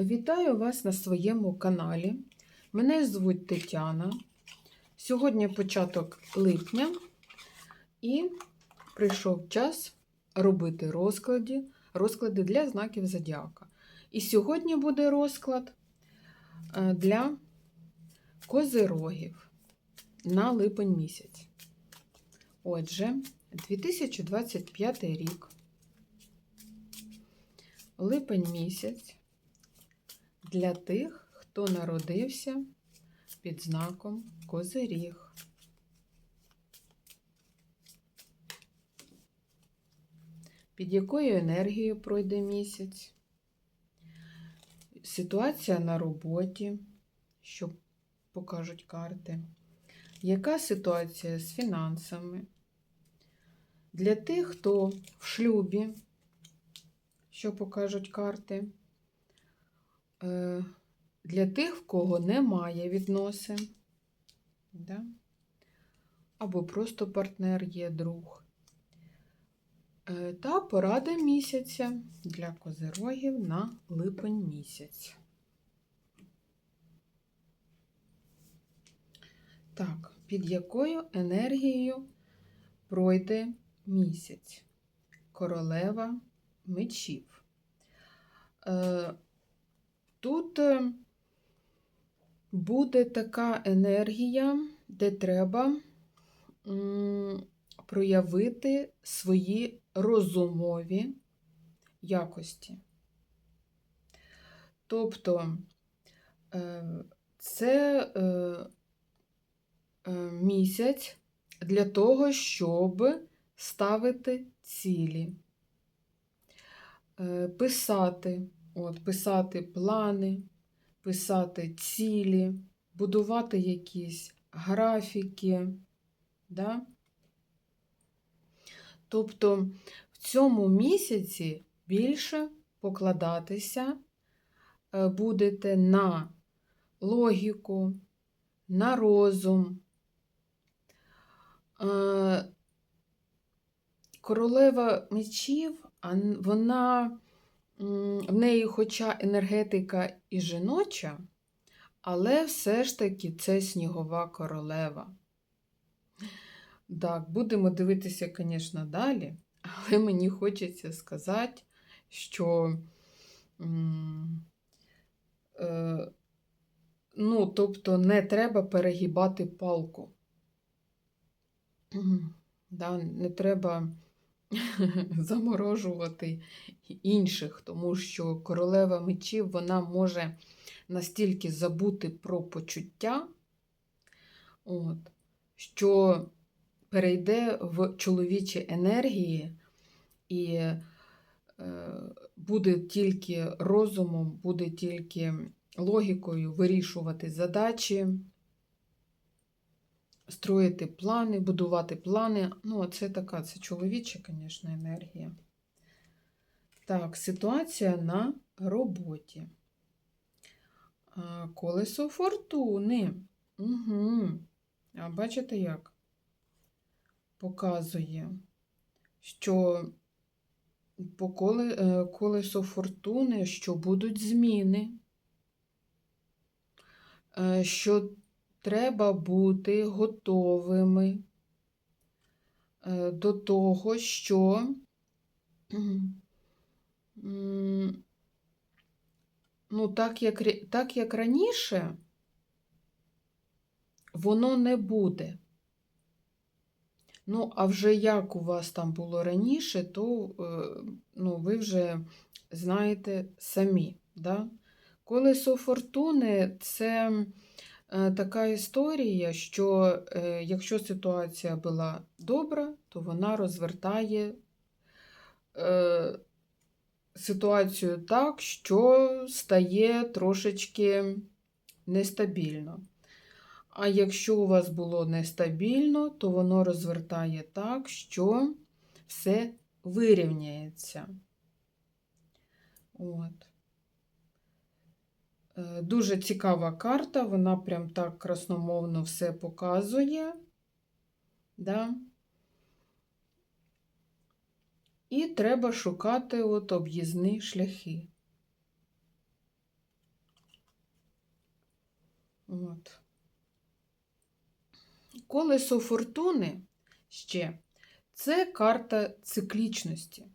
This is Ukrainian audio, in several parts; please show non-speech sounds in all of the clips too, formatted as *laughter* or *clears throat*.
Вітаю вас на своєму каналі. Мене звуть Тетяна. Сьогодні початок липня і прийшов час робити розклади, розклади для знаків зодіака. І сьогодні буде розклад е, для козирогів на липень місяць. Отже, 2025 рік, липень місяць для тих, хто народився під знаком Козиріг. Під якою енергією пройде місяць? Ситуація на роботі, що покажуть карти. Яка ситуація з фінансами? Для тих, хто в шлюбі, що покажуть карти. Е, Для тих, в кого немає відносин, да? або просто партнер є друг. Е, Та порада місяця для козирогів на липень місяць. Так, під якою енергією пройде місяць? Королева мечів. Тут е, буде така енергія, де треба проявити свої розумові якості. Тобто е, це е, місяць для того, щоб ставити цілі, писати, от, писати плани, писати цілі, будувати якісь графіки. Да? Тобто в цьому місяці більше покладатися е, будете на логіку, на розум. Е, Королева мечів, вона в неї, хоча енергетика і жіноча, але все ж таки це снігова королева. Так, будемо дивитися, звісно, далі, але мені хочеться сказати, що е, ну, тобто не треба перегибати палку. *clears throat* Да, не треба *laughs* заморожувати інших, тому що королева мечів вона може настільки забути про почуття, от, що перейде в чоловічі енергії і е, буде тільки розумом, буде тільки логікою вирішувати задачі, строїти плани, будувати плани. Ну, це така, це чоловіча, звісно, енергія. Так, ситуація на роботі. Колесо фортуни. Угу. А бачите як? Показує, що по е, колесо фортуни, що будуть зміни, е, що треба бути готовими е, до того, що ну, так, як, так як раніше, воно не буде. Ну, а вже як у вас там було раніше, то е, ну, ви вже знаєте самі. Да? Колесо фортуни це така історія, що е, якщо ситуація була добра, то вона розвертає е, ситуацію так, що стає трошечки нестабільно. А якщо у вас було нестабільно, то воно розвертає так, що все вирівняється. От. Е, Дуже цікава карта, вона прям так красномовно все показує. Да? І треба шукати от об'їзні шляхи. От. Колесо фортуни ще це карта циклічності.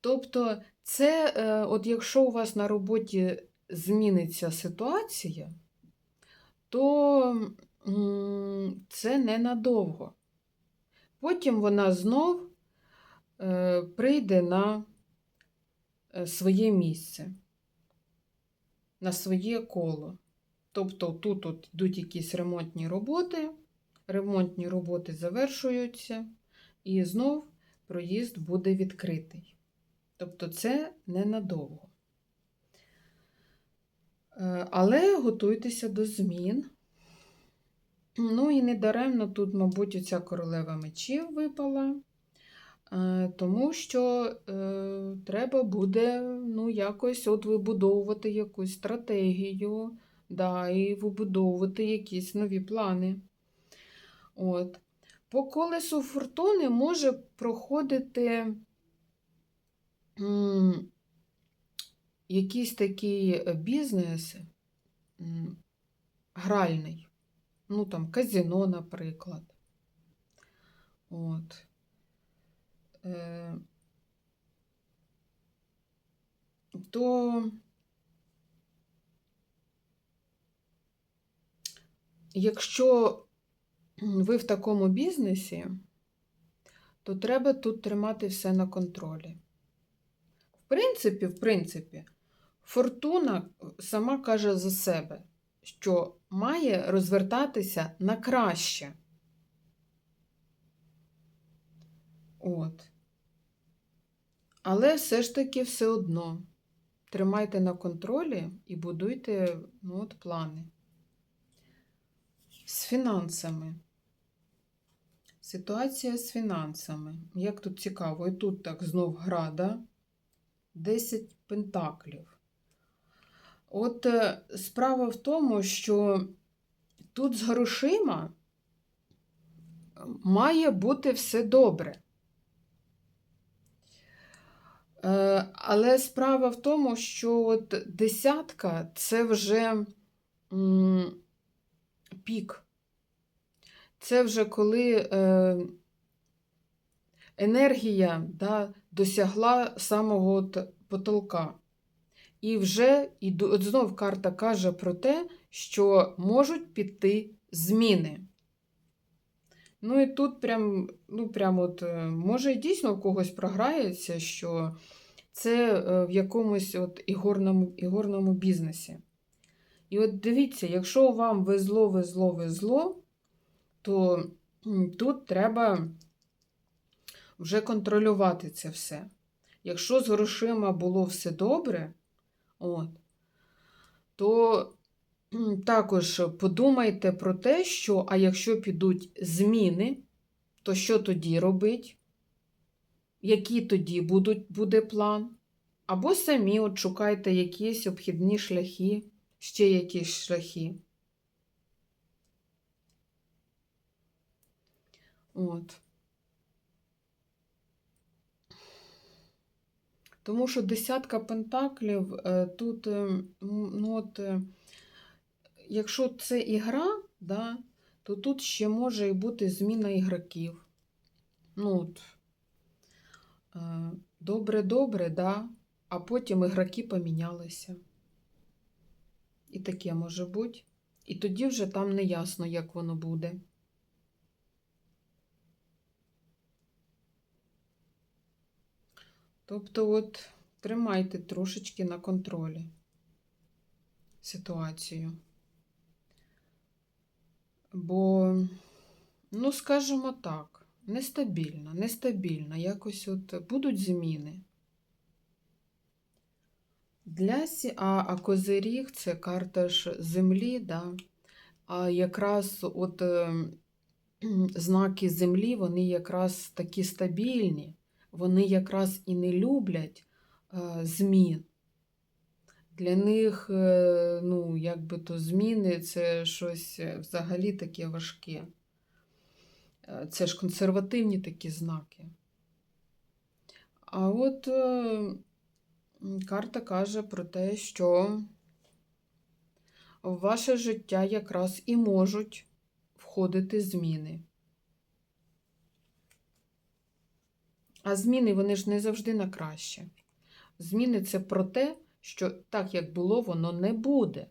Тобто, це, е, от якщо у вас на роботі зміниться ситуація, то це ненадовго. Потім вона знов е, прийде на е, своє місце, на своє коло. Тобто тут от йдуть якісь ремонтні роботи, ремонтні роботи завершуються, і знов проїзд буде відкритий. Тобто це ненадовго. Е, Але готуйтеся до змін. Ну і недаремно тут, мабуть, оця королева мечів випала, е, тому що е, треба буде ну, якось от вибудовувати якусь стратегію, да, і вибудовувати якісь нові плани. От. По колесу фортуни може проходити якийсь такий бізнес гральний. Ну, там, казино, наприклад. От. Е, то якщо ви в такому бізнесі, то треба тут тримати все на контролі. В принципі, в принципі, фортуна сама каже за себе, що має розвертатися на краще. От. Але все ж таки все одно тримайте на контролі і будуйте ну, от, плани. З фінансами. Ситуація з фінансами. Як тут цікаво, і тут так знов града. 10 пентаклів. От е, справа в тому, що тут з грошима має бути все добре. Е, Але справа в тому, що от десятка це вже пік. Це вже коли е, енергія да, досягла самого от потолка. І вже і ду- от знов карта каже про те, що можуть піти зміни. Ну і тут прям, ну прям от, е, може і дійсно у когось програється, що це е, в якомусь от ігорному, ігорному бізнесі. І от дивіться, якщо вам везло, везло, везло, то тут треба вже контролювати це все. Якщо з грошима було все добре, от, то також подумайте про те, що, а якщо підуть зміни, то що тоді робить? Який тоді будуть, буде план? Або самі от шукайте якісь обхідні шляхи, ще якісь шляхи. От. Тому що десятка пентаклів е, тут, е, ну от, е, якщо це ігра, да, то тут ще може і бути зміна ігроків. Ну, от, добре-добре, да, а потім ігроки помінялися. І таке може бути. І тоді вже там не ясно, як воно буде. Тобто, от тримайте трошечки на контролі ситуацію. Бо, ну, скажімо так, нестабільно, нестабільно. Якось от будуть зміни. Для сі... а, козиріг це карта ж землі, да? а якраз от е, *clears throat* знаки землі, вони якраз такі стабільні вони якраз і не люблять е, змін. Для них, е, ну, якби то зміни це щось е, взагалі таке важке. Це ж консервативні такі знаки. А от карта каже про те, що в ваше життя якраз і можуть входити зміни. А зміни вони ж не завжди на краще. Зміни це про те, що так, як було, воно не буде.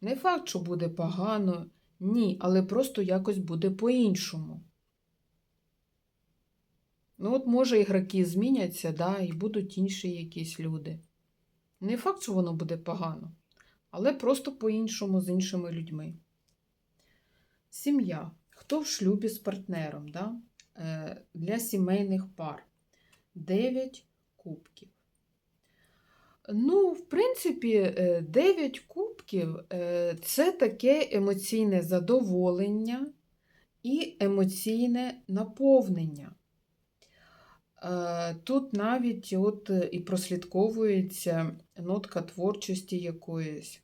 Не факт, що буде погано, ні, але просто якось буде по-іншому. Ну, от, може, ігроки зміняться, да, і будуть інші якісь люди. Не факт, що воно буде погано, але просто по-іншому з іншими людьми. Сім'я. Хто в шлюбі з партнером? Да? Е, Для сімейних пар. 9 кубків. Ну, в принципі, 9 кубків е, це таке емоційне задоволення і емоційне наповнення. Е, Тут навіть от і прослідковується нотка творчості якоїсь.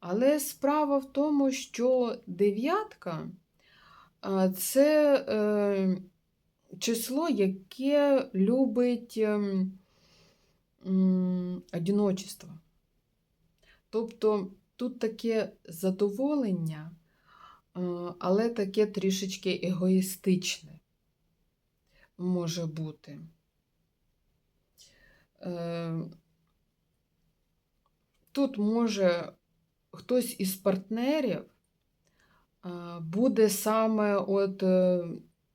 Але справа в тому, що дев'ятка е, це е, число, яке любить ем, одиночество. Тобто тут таке задоволення, е, але таке трішечки егоїстичне може бути. Е, Тут може хтось із партнерів е, буде саме от,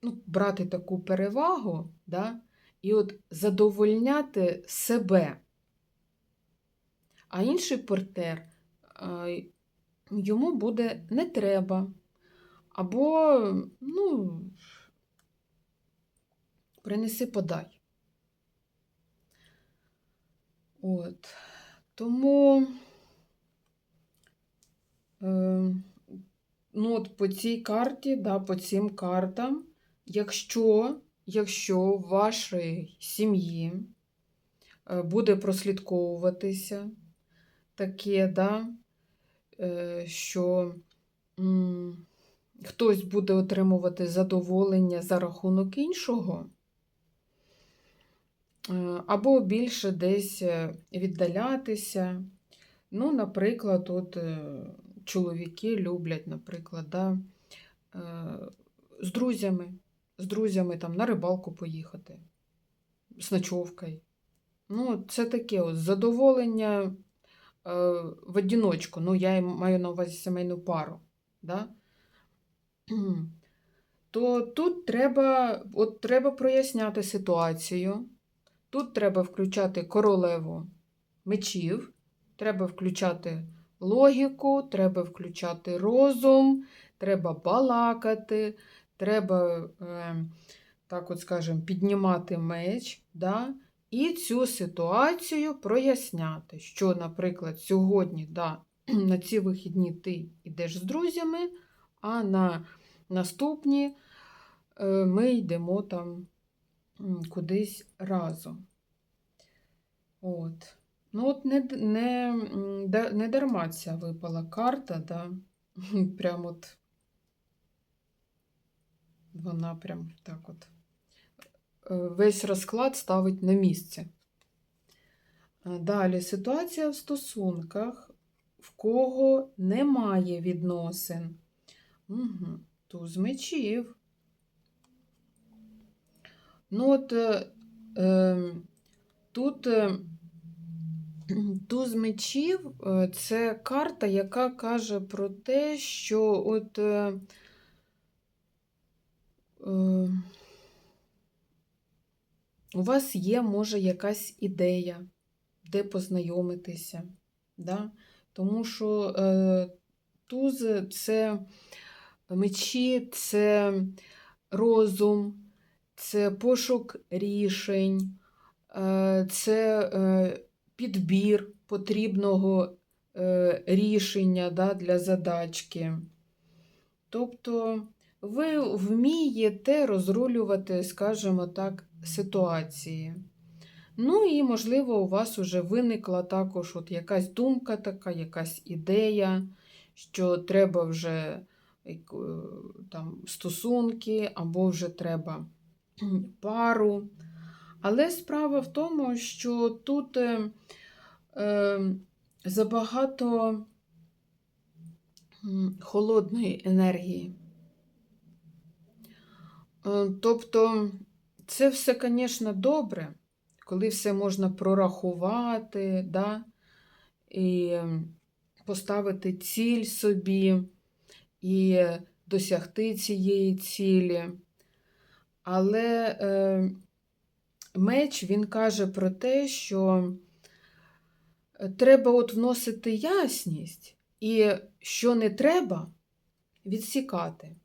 ну, брати таку перевагу, да, і от задовольняти себе. А інший партнер йому буде не треба. Або, ну, принеси подай. От. Тому, е, ну, от по цій карті, да, по цим картам, якщо, якщо в вашій сім'ї е, буде прослідковуватися таке, да, е, що хтось буде отримувати задоволення за рахунок іншого, е, або більше десь віддалятися. Ну, наприклад, от чоловіки люблять, наприклад, да, з друзями, з друзями там на рибалку поїхати, з ночовкою. Ну, це таке от задоволення е, в одиночку. Ну, я маю на увазі сімейну пару. Да? *clears throat* То тут треба, от треба проясняти ситуацію. Тут треба включати королеву мечів, треба включати логіку, треба включати розум, треба балакати, треба, е, так от скажемо, піднімати меч. Да? І цю ситуацію проясняти, що, наприклад, сьогодні да, *clears throat* на ці вихідні ти йдеш з друзями, а на наступні е, ми йдемо там кудись разом. От. Ну, от не, не, не дарма ця випала карта, да? *laughs* Прям от вона прям так от е, весь розклад ставить на місце. Е, Далі ситуація в стосунках, в кого немає відносин. Угу. Туз мечів. Ну, от е, е, тут е, туз мечів е, це карта, яка каже про те, що от е, у вас є, може, якась ідея, де познайомитися. Да? Тому що е, туз це мечі, це розум, це пошук рішень, е, це е, підбір потрібного е, рішення да, для задачки. Тобто ви вмієте розрулювати, скажімо так, ситуації. Ну і, можливо, у вас вже виникла також от якась думка така, якась ідея, що треба вже е, там, стосунки, або вже треба *clears throat* пару. Але справа в тому, що тут е, е, забагато холодної енергії. Е, Тобто, це все, звісно, добре, коли все можна прорахувати, да? і поставити ціль собі, і досягти цієї цілі. Але е, меч він каже про те, що треба от вносити ясність, і що не треба відсікати,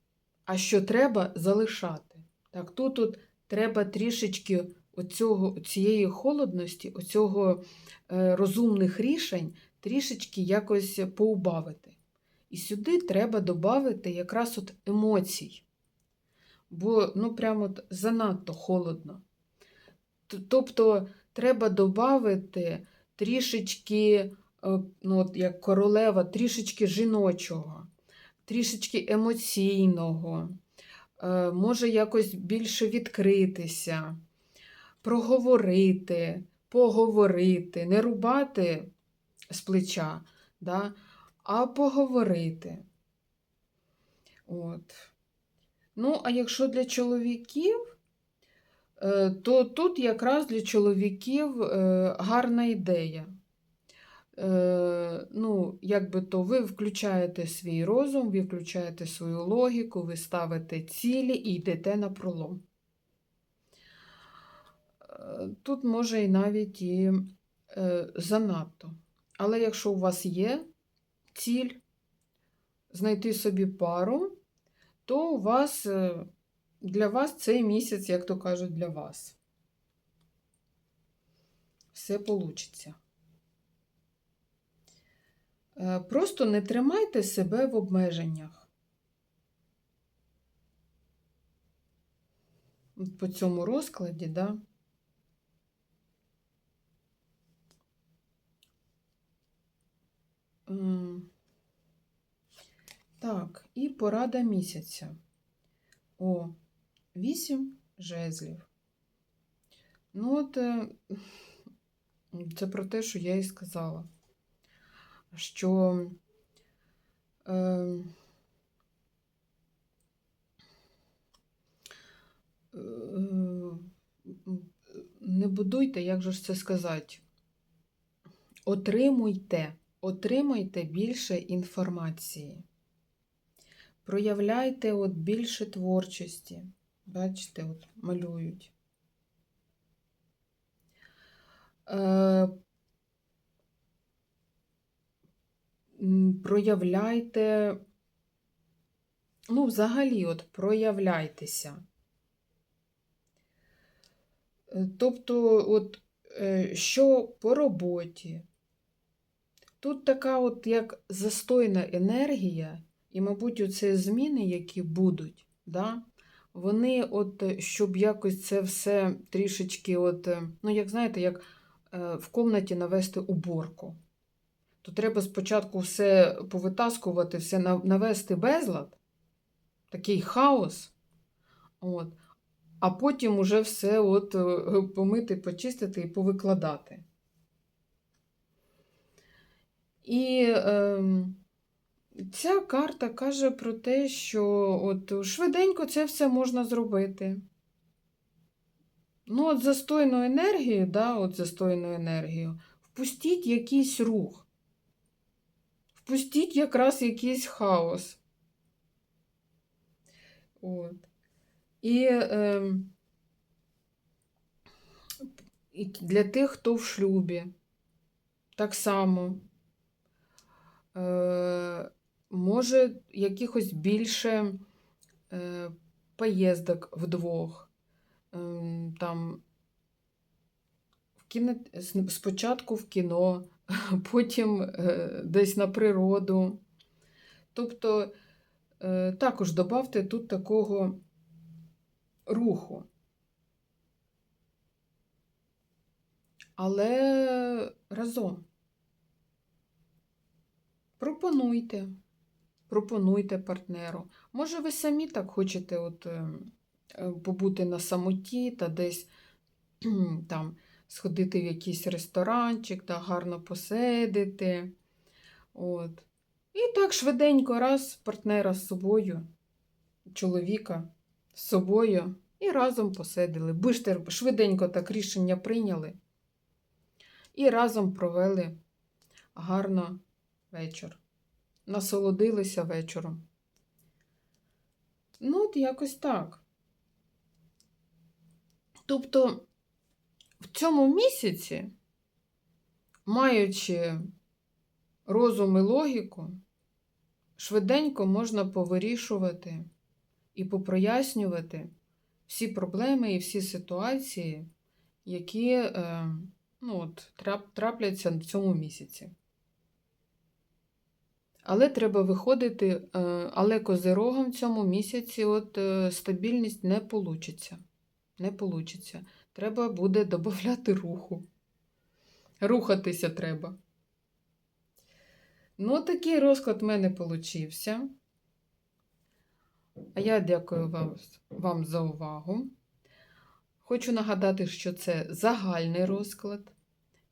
а що треба залишати. Так, тут от треба трішечки оцього, цієї холодності, оцього е, розумних рішень трішечки якось поубавити. І сюди треба додати якраз от емоцій. Бо ну прямо от занадто холодно. Тобто треба додати трішечки, е, ну, от як королева, трішечки жіночого, трішечки емоційного, може якось більше відкритися, проговорити, поговорити, не рубати з плеча, да, а поговорити. От. Ну, а якщо для чоловіків, е, то тут якраз для чоловіків е, гарна ідея. Е, Ну, якби то ви включаєте свій розум, ви включаєте свою логіку, ви ставите цілі і йдете на пролом. Е, Тут може і навіть і е, занадто. Але якщо у вас є ціль знайти собі пару, то у вас для вас цей місяць, як то кажуть, для вас. Все получиться. Е, Просто не тримайте себе в обмеженнях. По цьому розкладі, да? Так, і порада місяця. О, вісім жезлів. Ну, от е, це про те, що я і сказала. Що е, е, не будуйте, як же ж це сказати, отримуйте, отримуйте більше інформації. Проявляйте от більше творчості. Бачите, от малюють. Е, м, проявляйте, ну, взагалі, от проявляйтеся. Е, Тобто, от, е, що по роботі. Тут така от як застойна енергія, і, мабуть, оці зміни, які будуть, да, вони, от, щоб якось це все трішечки, от, е, ну, як знаєте, як в комнаті навести уборку. То треба спочатку все повитаскувати, все навести безлад, такий хаос, от, а потім уже все от, е, помити, почистити і повикладати. І ем, ця карта каже про те, що от швиденько це все можна зробити. Ну, от застойну енергію, да, от застойну енергію, впустіть якийсь рух. Впустіть якраз якийсь хаос. От. І, ем, і для тих, хто в шлюбі, так само. Е, може, якихось більше е, поїздок вдвох. Ем, Там в кіно, спочатку в кіно, *laughs* потім е, десь на природу. Тобто е, також додавте тут такого руху. Але разом. Пропонуйте, пропонуйте партнеру. Може, ви самі так хочете от, е, е, побути на самоті та десь там сходити в якийсь ресторанчик та гарно посидити. От. І так швиденько раз партнера з собою, чоловіка з собою, і разом посиділи. Бистер, швиденько так рішення прийняли. І разом провели гарно вечір. Насолодилися вечором. Ну, от якось так. Тобто, в цьому місяці, маючи розум і логіку, швиденько можна повирішувати і попрояснювати всі проблеми і всі ситуації, які е, ну, от, трапляться в цьому місяці. Але треба виходити, е, але козирогом в цьому місяці от е, стабільність не получиться. Не получиться. Треба буде додати руху. Рухатися треба. Ну, такий розклад в мене получився. А я дякую вам, вам за увагу. Хочу нагадати, що це загальний розклад,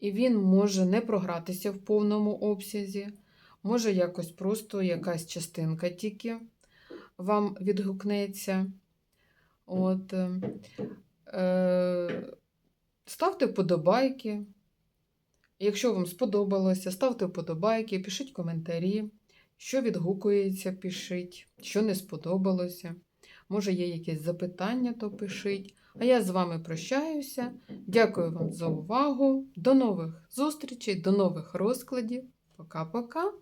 і він може не програтися в повному обсязі. Може, якось просто якась частинка тільки вам відгукнеться. От, е, ставте вподобайки. Якщо вам сподобалося, ставте вподобайки, пишіть коментарі, що відгукується, пишіть, що не сподобалося. Може, є якісь запитання, то пишіть. А я з вами прощаюся. Дякую вам за увагу. До нових зустрічей, до нових розкладів. Пока-пока.